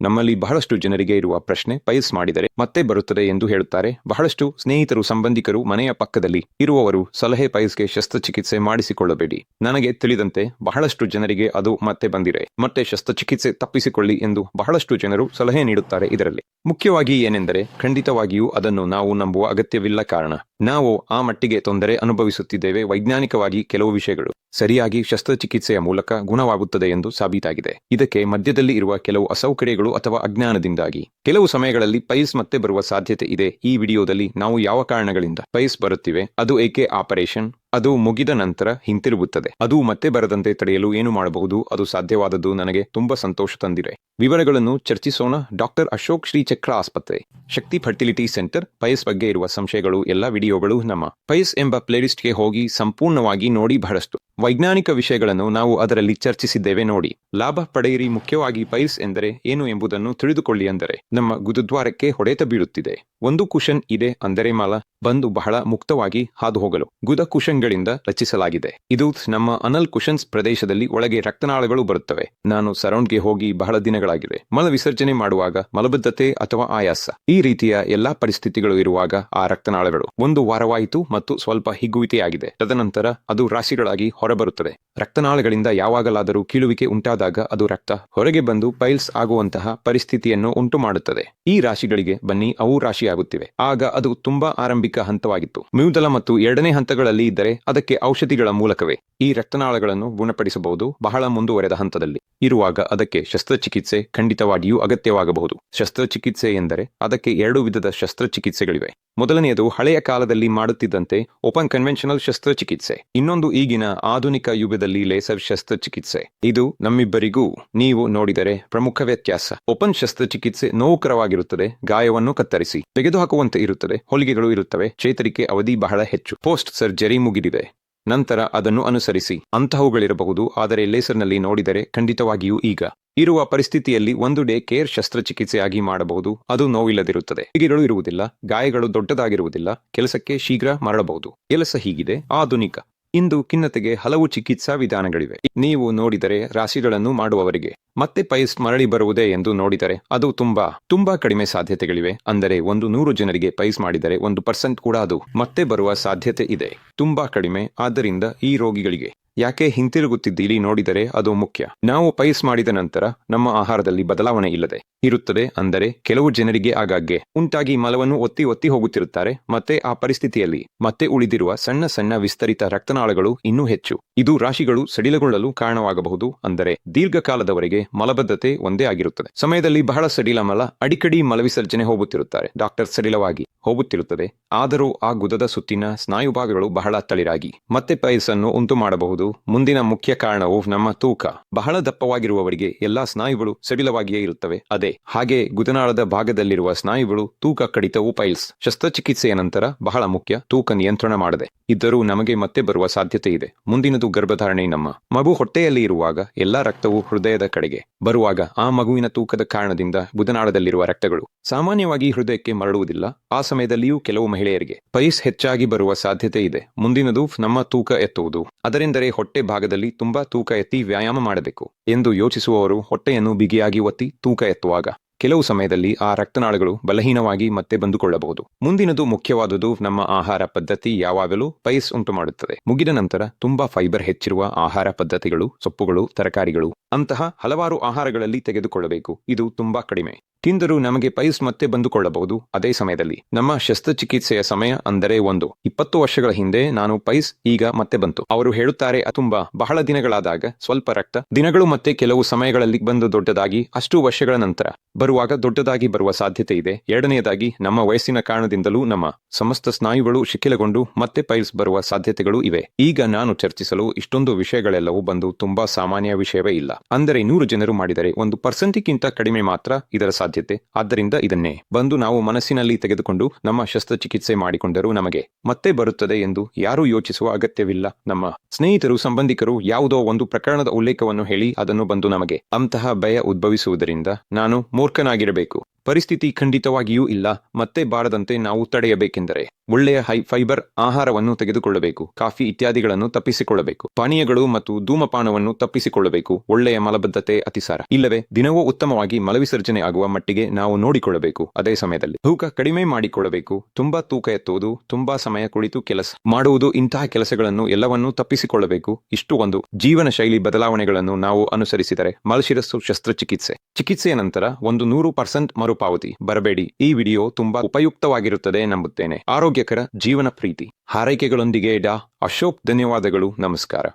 ನಮ್ಮಲ್ಲಿ ಬಹಳಷ್ಟು ಜನರಿಗೆ ಇರುವ ಪ್ರಶ್ನೆ ಪೈಸ್ ಮಾಡಿದರೆ ಮತ್ತೆ ಬರುತ್ತದೆ ಎಂದು ಹೇಳುತ್ತಾರೆ. ಬಹಳಷ್ಟು ಸ್ನೇಹಿತರು, ಸಂಬಂಧಿಕರು ಮನೆಯ ಪಕ್ಕದಲ್ಲಿ ಇರುವವರು ಸಲಹೆ ಪೈಲ್ಸ್ಗೆ ಶಸ್ತ್ರಚಿಕಿತ್ಸೆ ಮಾಡಿಸಿಕೊಳ್ಳಬೇಡಿ. ನನಗೆ ತಿಳಿದಂತೆ ಬಹಳಷ್ಟು ಜನರಿಗೆ ಅದು ಮತ್ತೆ ಬಂದಿದೆ. ಮತ್ತೆ ಶಸ್ತ್ರಚಿಕಿತ್ಸೆ ತಪ್ಪಿಸಿಕೊಳ್ಳಿ ಎಂದು ಬಹಳಷ್ಟು ಜನರು ಸಲಹೆ ನೀಡುತ್ತಾರೆ ಇದರಲ್ಲಿ. ಮುಖ್ಯವಾಗಿ ಏನೆಂದರೆ, ಖಂಡಿತವಾಗಿಯೂ ಅದನ್ನು ನಾವು ನಂಬುವ ಅಗತ್ಯವಿಲ್ಲ ಕಾರಣ. ನಾವು ಆ ಮಟ್ಟಿಗೆ ತೊಂದರೆ ಅನುಭವಿಸುತ್ತಿದ್ದೇವೆ. ವೈಜ್ಞಾನಿಕವಾಗಿ ಕೆಲವು ವಿಷಯಗಳು ಸರಿಯಾಗಿ ಶಸ್ತ್ರಚಿಕಿತ್ಸೆಯ ಮೂಲಕ ಗುಣವಾಗುತ್ತದೆ ಎಂದು ಸಾಬೀತಾಗಿದೆ. ಇದಕ್ಕೆ ಮಧ್ಯದಲ್ಲಿ ಇರುವ ಕೆಲವು ಅಸೌಕರ್ಯಗಳು ಅಥವಾ ಅಜ್ಞಾನದಿಂದಾಗಿ. ಕೆಲವು ಸಮಯಗಳಲ್ಲಿ ಪೈಲ್ಸ್ ಮತ್ತೆ ಬರುವ ಸಾಧ್ಯತೆ ಇದೆ. ಈ ವಿಡಿಯೋದಲ್ಲಿ ನಾವು ಯಾವ ಕಾರಣಗಳಿಂದ ಪೈಲ್ಸ್ ಬರುತ್ತಿವೆ? ಅದು ಏಕೆ ಆಪರೇಷನ್? ಅದು ಮುಗಿದ ನಂತರ ಹಿಂತಿರುಗುತ್ತದೆ. ಅದು ಮತ್ತೆ ಬರದಂತೆ ತಡೆಯಲು ಏನು ಮಾಡಬಹುದು, ಅದು ಸಾಧ್ಯವಾದದ್ದು ನನಗೆ ತುಂಬಾ ಸಂತೋಷ ತಂದಿದೆ. ವಿವರಗಳನ್ನು ಚರ್ಚಿಸೋಣ. ಡಾಕ್ಟರ್ ಅಶೋಕ್ ಶ್ರೀ ಚಕ್ರ ಆಸ್ಪತ್ರೆ. ಶಕ್ತಿ ಫರ್ಟಿಲಿಟಿ ಸೆಂಟರ್, ಪಯಸ್ ಬಗ್ಗೆ ಇರುವ ಸಂಶಯಗಳು, ಎಲ್ಲ ವಿಡಿಯೋಗಳು ನಮ್ಮ ಪಯಸ್ ಎಂಬ ಪ್ಲೇಲಿಸ್ಟ್ಗೆ ಹೋಗಿ ಸಂಪೂರ್ಣವಾಗಿ ನೋಡಿ ಬಹಳಷ್ಟು. ವೈಜ್ಞಾನಿಕ ವಿಷಯಗಳನ್ನು ನಾವು ಅದರಲ್ಲಿ ಚರ್ಚಿಸಿದ್ದೇವೆ ನೋಡಿ. ಲಾಭ ಪಡೆಯಿರಿ ಮುಖ್ಯವಾಗಿ ಪೈಲ್ಸ್ ಎಂದರೆ ಏನು ಎಂಬುದನ್ನು ತಿಳಿದುಕೊಳ್ಳಿ ಅಂದರೆ, ನಮ್ಮ ಗುರುದ್ವಾರಕ್ಕೆ ಹೊಡೆತ ಬೀಳುತ್ತಿದೆ. ಒಂದು ಕುಶನ್ ಇದೆ ಅಂದರೆ ಮಾಲ, ಬಂದು ಬಹಳ ಮುಕ್ತವಾಗಿ ಹಾದು ಹೋಗಲು ಗುದ ಕುಶನ್ಗಳಿಂದ ರಚಿಸಲಾಗಿದೆ. ಇದು ನಮ್ಮ ಅನಲ್ ಕುಶನ್ಸ್ ಪ್ರದೇಶದಲ್ಲಿ ಒಳಗೆ ರಕ್ತನಾಳಗಳು ಬರುತ್ತವೆ. ನಾನು ಸರೌಂಡ್ಗೆ ಹೋಗಿ ಬಹಳ ದಿನಗಳಾಗಿದೆ. ಮಲ ವಿಸರ್ಜನೆ ಮಾಡುವಾಗ ಮಲಬದ್ಧತೆ ಅಥವಾ ಆಯಾಸ. ಈ ರೀತಿಯ ಎಲ್ಲಾ ಪರಿಸ್ಥಿತಿಗಳು ಇರುವಾಗ ಆ ರಕ್ತನಾಳಗಳು. ಒಂದು ವಾರವಾಯಿತು ಮತ್ತು ಸ್ವಲ್ಪ ಹಿಗ್ಗುವಿಕೆಯಾಗಿದೆ. ತದನಂತರ ಅದು ರಾಶಿಗಳಾಗಿ ಹೊರಬರುತ್ತದೆ. ರಕ್ತನಾಳಗಳಿಂದ ಯಾವಾಗಲಾದರೂ ಕೀಳುವಿಕೆ ಉಂಟಾದಾಗ ಅದು ರಕ್ತ ಹೊರಗೆ ಬಂದು ಪೈಲ್ಸ್ ಆಗುವಂತಹ ಪರಿಸ್ಥಿತಿಯನ್ನು ಉಂಟು ಮಾಡುತ್ತದೆ ಈ ರಾಶಿಗಳಿಗೆ ಬನ್ನಿ, ಅವು ರಾಶಿಯಾಗುತ್ತಿವೆ. ಆಗ ಅದು ತುಂಬಾ ಆರಂಭಿಕ ಹಂತವಾಗಿತ್ತು. ಮ್ಯೂದಲ ಮತ್ತು ಎರಡನೇ ಹಂತಗಳಲ್ಲಿ ಇದ್ದರೆ ಅದಕ್ಕೆ ಔಷಧಿಗಳ ಮೂಲಕವೇ. ಈ ರಕ್ತನಾಳಗಳನ್ನು ಗುಣಪಡಿಸಬಹುದು. ಬಹಳ ಮುಂದುವರೆದ ಹಂತದಲ್ಲಿ. ಇರುವಾಗ ಅದಕ್ಕೆ ಶಸ್ತ್ರಚಿಕಿತ್ಸೆ ಖಂಡಿತವಾಗಿಯೂ ಅಗತ್ಯವಾಗಬಹುದು. ಶಸ್ತ್ರಚಿಕಿತ್ಸೆ ಎಂದರೆ ಅದಕ್ಕೆ ಎರಡು ವಿಧದ ಶಸ್ತ್ರಚಿಕಿತ್ಸೆಗಳಿವೆ. ಮೊದಲನೆಯದು ಹಳೆಯ ಕಾಲದಲ್ಲಿ ಮಾಡುತ್ತಿದ್ದಂತೆ ಓಪನ್ ಕನ್ವೆನ್ಷನಲ್ ಶಸ್ತ್ರಚಿಕಿತ್ಸೆ. ಇನ್ನೊಂದು ಈಗಿನ ಆಧುನಿಕ ಯುಗದಲ್ಲಿ ಲೇಸರ್ ಶಸ್ತ್ರಚಿಕಿತ್ಸೆ ಇದು ನಮ್ಮಿಬ್ಬರಿಗೂ ನೀವು ನೋಡಿದರೆ ಪ್ರಮುಖ ವ್ಯತ್ಯಾಸ. ಓಪನ್ ಶಸ್ತ್ರಚಿಕಿತ್ಸೆ ನೋವುಕರವಾಗಿರುತ್ತದೆ, ಗಾಯವನ್ನು ಕತ್ತರಿಸಿ. ತೆಗೆದುಹಾಕುವಂತೆ ಇರುತ್ತದೆ, ಹೊಲಿಗೆಗಳು ಇರುತ್ತವೆ, ಚೇತರಿಕೆ ಅವಧಿ ಬಹಳ ಹೆಚ್ಚು. ಪೋಸ್ಟ್ ಸರ್ಜರಿ ಮುಗಿದಿದೆ. ನಂತರ ಅದನ್ನು ಅನುಸರಿಸಿ. ಅಂತಹವುಗಳಿರಬಹುದು, ಆದರೆ ಲೇಸರ್ನಲ್ಲಿ ನೋಡಿದರೆ ಖಂಡಿತವಾಗಿಯೂ ಈಗ. ಇರುವ ಪರಿಸ್ಥಿತಿಯಲ್ಲಿ ಒಂದು ಡೇ ಕೇರ್ ಶಸ್ತ್ರಚಿಕಿತ್ಸೆಯಾಗಿ ಮಾಡಬಹುದು, ಅದು ನೋವಿಲ್ಲದಿರುತ್ತದೆ. ಹಿಗಿಗಳು ಇರುವುದಿಲ್ಲ, ಗಾಯಗಳು ದೊಡ್ಡದಾಗಿರುವುದಿಲ್ಲ, ಕೆಲಸಕ್ಕೆ ಶೀಘ್ರ ಮರಳಬಹುದು. ಕೆಲಸ ಹೀಗಿದೆ, ಆಧುನಿಕ. ಇಂದು ಖಿನ್ನತೆಗೆ ಹಲವು ಚಿಕಿತ್ಸಾ ವಿಧಾನಗಳಿವೆ. ನೀವು ನೋಡಿದರೆ ರಾಶಿಗಳನ್ನು ಮಾಡುವವರಿಗೆ ಮತ್ತೆ ಪೈಸ್ ಮರಳಿ ಬರುವುದೇ ಎಂದು ನೋಡಿದರೆ ಅದು ತುಂಬಾ ತುಂಬಾ ಕಡಿಮೆ ಸಾಧ್ಯತೆಗಳಿವೆ. ಅಂದರೆ ಒಂದು ನೂರು ಜನರಿಗೆ ಪೈಸ್ ಮಾಡಿದರೆ ಒಂದು ಪರ್ಸೆಂಟ್ ಕೂಡ ಅದು ಮತ್ತೆ ಬರುವ ಸಾಧ್ಯತೆ ಇದೆ. ತುಂಬಾ ಕಡಿಮೆ. ಆದ್ದರಿಂದ ಈ ರೋಗಿಗಳಿಗೆ ಯಾಕೆ ಹಿಂತಿರುಗುತ್ತಿದ್ದೀರಿ ನೋಡಿದರೆ ಅದು ಮುಖ್ಯ. ನಾವು ಪೈಸ್ ಮಾಡಿದ ನಂತರ ನಮ್ಮ ಆಹಾರದಲ್ಲಿ ಬದಲಾವಣೆ ಇಲ್ಲದೆ ಇರುತ್ತದೆ ಅಂದರೆ ಕೆಲವು ಜನರಿಗೆ ಆಗಾಗ್ಗೆ ಉಂಟಾಗಿ ಮಲವನ್ನು ಒತ್ತಿ ಒತ್ತಿ ಹೋಗುತ್ತಿರುತ್ತಾರೆ, ಮತ್ತೆ ಆ ಪರಿಸ್ಥಿತಿಯಲ್ಲಿ ಮತ್ತೆ ಉಳಿದಿರುವ ಸಣ್ಣ ಸಣ್ಣ ವಿಸ್ತರಿತ ರಕ್ತನಾಳಗಳು ಇನ್ನೂ ಹೆಚ್ಚು. ಇದು ರಾಶಿಗಳು ಸಡಿಲಗೊಳ್ಳಲು ಕಾರಣವಾಗಬಹುದು ಅಂದರೆ ದೀರ್ಘಕಾಲದವರೆಗೆ ಮಲಬದ್ಧತೆ ಒಂದೇ ಆಗಿರುತ್ತದೆ. ಸಮಯದಲ್ಲಿ ಬಹಳ ಸಡಿಲ ಮಲ, ಅಡಿಕಡಿ ಮಲವಿಸರ್ಜನೆ ಹೋಗುತ್ತಿರುತ್ತಾರೆ. ಡಾಕ್ಟರ್ ಸಡಿಲವಾಗಿ ಹೋಗುತ್ತಿರುತ್ತದೆ. ಆದರೂ ಆ ಗುದದ ಸುತ್ತಿನ ಸ್ನಾಯು ಭಾಗಗಳು ಬಹಳ ತಳಿರಾಗಿ ಮತ್ತೆ ಪೈಸನ್ನು ಉಂಟು ಮಾಡಬಹುದು ಮುಂದಿನ ಮುಖ್ಯ ಕಾರಣವು ನಮ್ಮ ತೂಕ. ಬಹಳ ದಪ್ಪವಾಗಿರುವವರಿಗೆ ಎಲ್ಲಾ ಸ್ನಾಯುಗಳು ಸಡಿಲವಾಗಿಯೇ ಇರುತ್ತವೆ. ಅದೇ, ಹಾಗೆ ಗುದನಾಳದ ಭಾಗದಲ್ಲಿರುವ ಸ್ನಾಯುಗಳು ತೂಕ ಕಡಿತವು ಪೈಲ್ಸ್. ಶಸ್ತ್ರಚಿಕಿತ್ಸೆಯ ನಂತರ ಬಹಳ ಮುಖ್ಯ, ತೂಕ ನಿಯಂತ್ರಣ ಮಾಡದೆ. ಇದ್ದರೂ ನಮಗೆ ಮತ್ತೆ ಬರುವ ಸಾಧ್ಯತೆ ಇದೆ. ಮುಂದಿನದು ಗರ್ಭಧಾರಣೆ ನಮ್ಮ. ಮಗು ಹೊಟ್ಟೆಯಲ್ಲಿ ಇರುವಾಗ ಎಲ್ಲಾ ರಕ್ತವು ಹೃದಯದ ಕಡೆಗೆ ಬರುವಾಗ ಆ ಮಗುವಿನ ತೂಕದ ಕಾರಣದಿಂದ ಗುದನಾಳದಲ್ಲಿರುವ ರಕ್ತಗಳು ಸಾಮಾನ್ಯವಾಗಿ ಹೃದಯಕ್ಕೆ ಮರಳುವುದಿಲ್ಲ. ಆ ಸಮಯದಲ್ಲಿಯೂ ಕೆಲವು ಮಹಿಳೆಯರಿಗೆ ಪೈಸ್ ಹೆಚ್ಚಾಗಿ ಬರುವ ಸಾಧ್ಯತೆ ಇದೆ. ಮುಂದಿನದು ನಮ್ಮ ತೂಕ ಎತ್ತುವುದು. ಅದರೆಂದರೆ ಹೊಟ್ಟೆ ಭಾಗದಲ್ಲಿ ತುಂಬಾ ತೂಕ ಎತ್ತಿ ವ್ಯಾಯಾಮ ಮಾಡಬೇಕು ಎಂದು ಯೋಚಿಸುವವರು ಹೊಟ್ಟೆಯನ್ನು ಬಿಗಿಯಾಗಿ ಒತ್ತಿ ತೂಕ ಎತ್ತುವಾಗ. ಕೆಲವು ಸಮಯದಲ್ಲಿ ಆ ರಕ್ತನಾಳಗಳು ಬಲಹೀನವಾಗಿ ಮತ್ತೆ ಬಂದುಕೊಳ್ಳಬಹುದು. ಮುಂದಿನದು ಮುಖ್ಯವಾದುದು ನಮ್ಮ ಆಹಾರ ಪದ್ಧತಿ ಯಾವಾಗಲೂ ಪೈಸ್ ಉಂಟು ಮಾಡುತ್ತದೆ. ಮುಗಿದ ನಂತರ ತುಂಬಾ ಫೈಬರ್ ಹೆಚ್ಚಿರುವ ಆಹಾರ ಪದ್ಧತಿಗಳು, ಸೊಪ್ಪುಗಳು, ತರಕಾರಿಗಳು ಅಂತಹ ಹಲವಾರು ಆಹಾರಗಳಲ್ಲಿ ತೆಗೆದುಕೊಳ್ಳಬೇಕು. ಇದು ತುಂಬಾ ಕಡಿಮೆ. ತಿಂದರೂ ನಮಗೆ ಪೈಲ್ಸ್ ಮತ್ತೆ ಬಂದುಕೊಳ್ಳಬಹುದು. ಅದೇ ಸಮಯದಲ್ಲಿ ನಮ್ಮ ಶಸ್ತ್ರಚಿಕಿತ್ಸೆಯ ಸಮಯ ಅಂದರೆ ಒಂದು. ಇಪ್ಪತ್ತು ವರ್ಷಗಳ ಹಿಂದೆ ನಾನು ಪೈಸ್ ಈಗ ಮತ್ತೆ ಬಂತು. ಅವರು ಹೇಳುತ್ತಾರೆ, ತುಂಬಾ ಬಹಳ ದಿನಗಳಾದಾಗ ಸ್ವಲ್ಪ ರಕ್ತ, ದಿನಗಳು ಮತ್ತೆ ಕೆಲವು ಸಮಯಗಳಲ್ಲಿ ಬಂದು ದೊಡ್ಡದಾಗಿ ಅಷ್ಟು ವರ್ಷಗಳ ನಂತರ ಬರುವಾಗ ದೊಡ್ಡದಾಗಿ ಬರುವ ಸಾಧ್ಯತೆ ಇದೆ. ಎರಡನೆಯದಾಗಿ, ನಮ್ಮ ವಯಸ್ಸಿನ ಕಾರಣದಿಂದಲೂ ನಮ್ಮ ಸಮಸ್ತ ಸ್ನಾಯುಗಳು ಶಿಥಿಲಗೊಂಡು ಮತ್ತೆ ಪೈಲ್ಸ್ ಬರುವ ಸಾಧ್ಯತೆಗಳು ಇವೆ. ಈಗ ನಾನು ಚರ್ಚಿಸಲು ಇಷ್ಟೊಂದು ವಿಷಯಗಳೆಲ್ಲವೂ ಬಂದು ತುಂಬಾ ಸಾಮಾನ್ಯ ವಿಷಯವೇ ಇಲ್ಲ. ಅಂದರೆ ನೂರು ಜನರು ಮಾಡಿದರೆ ಒಂದು ಪರ್ಸೆಂಟಿಗಿಂತ ಕಡಿಮೆ ಮಾತ್ರ ಇದರ ಸಾಧ್ಯತೆ ಆದ್ದರಿಂದ ಇದನ್ನೇ. ಬಂದು ನಾವು ಮನಸ್ಸಿನಲ್ಲಿ ತೆಗೆದುಕೊಂಡು ನಮ್ಮ ಶಸ್ತ್ರಚಿಕಿತ್ಸೆ ಮಾಡಿಕೊಂಡರೂ ನಮಗೆ ಮತ್ತೆ ಬರುತ್ತದೆ ಎಂದು ಯಾರೂ ಯೋಚಿಸುವ ಅಗತ್ಯವಿಲ್ಲ. ನಮ್ಮ ಸ್ನೇಹಿತರು, ಸಂಬಂಧಿಕರು ಯಾವುದೋ ಒಂದು ಪ್ರಕರಣದ ಉಲ್ಲೇಖವನ್ನು ಹೇಳಿ ಅದನ್ನು ಬಂದು ನಮಗೆ ಅಂತಹ ಭಯ ಉದ್ಭವಿಸುವುದರಿಂದ ನಾನು ಮೂರ್ಖನಾಗಿರಬೇಕು. ಪರಿಸ್ಥಿತಿ ಖಂಡಿತವಾಗಿಯೂ ಇಲ್ಲ. ಮತ್ತೆ ಬಾರದಂತೆ ನಾವು ತಡೆಯಬೇಕೆಂದರೆ ಒಳ್ಳೆಯ ಹೈ ಫೈಬರ್ ಆಹಾರವನ್ನು ತೆಗೆದುಕೊಳ್ಳಬೇಕು. ಕಾಫಿ ಇತ್ಯಾದಿಗಳನ್ನು ತಪ್ಪಿಸಿಕೊಳ್ಳಬೇಕು. ಪಾನೀಯಗಳು ಮತ್ತು ಧೂಮಪಾನವನ್ನು ತಪ್ಪಿಸಿಕೊಳ್ಳಬೇಕು. ಒಳ್ಳೆಯ ಮಲಬದ್ಧತೆ ಅತಿಸಾರ. ಇಲ್ಲವೇ, ದಿನವೂ ಉತ್ತಮವಾಗಿ ಮಲವಿಸರ್ಜನೆ ಆಗುವ ಮಟ್ಟಿಗೆ ನಾವು ನೋಡಿಕೊಳ್ಳಬೇಕು. ಅದೇ ಸಮಯದಲ್ಲಿ ತೂಕ ಕಡಿಮೆ ಮಾಡಿಕೊಳ್ಳಬೇಕು. ತುಂಬಾ ತೂಕ ಎತ್ತುವುದು, ತುಂಬಾ ಸಮಯ ಕುಳಿತು ಕೆಲಸ ಮಾಡುವುದು ಇಂತಹ ಕೆಲಸಗಳನ್ನು ಎಲ್ಲವನ್ನೂ ತಪ್ಪಿಸಿಕೊಳ್ಳಬೇಕು. ಇಷ್ಟು ಒಂದು ಜೀವನ ಶೈಲಿ ಬದಲಾವಣೆಗಳನ್ನು ನಾವು ಅನುಸರಿಸಿದರೆ ಮಲಶಿರಸ್ಸು ಶಸ್ತ್ರಚಿಕಿತ್ಸೆ. ಚಿಕಿತ್ಸೆಯ ನಂತರ ಒಂದು ನೂರು ಪರ್ಸೆಂಟ್ ಮರುಪಾವತಿ ಬರಬೇಡಿ. ಈ ವಿಡಿಯೋ ತುಂಬಾ ಉಪಯುಕ್ತವಾಗಿರುತ್ತದೆ ನಂಬುತ್ತೇನೆ. ಆರೋಗ್ಯಕರ ಜೀವನ ಪ್ರೀತಿ. ಹಾರೈಕೆಗಳೊಂದಿಗೆ ಡಾ. ಅಶೋಕ್ ಧನ್ಯವಾದಗಳು. ನಮಸ್ಕಾರ.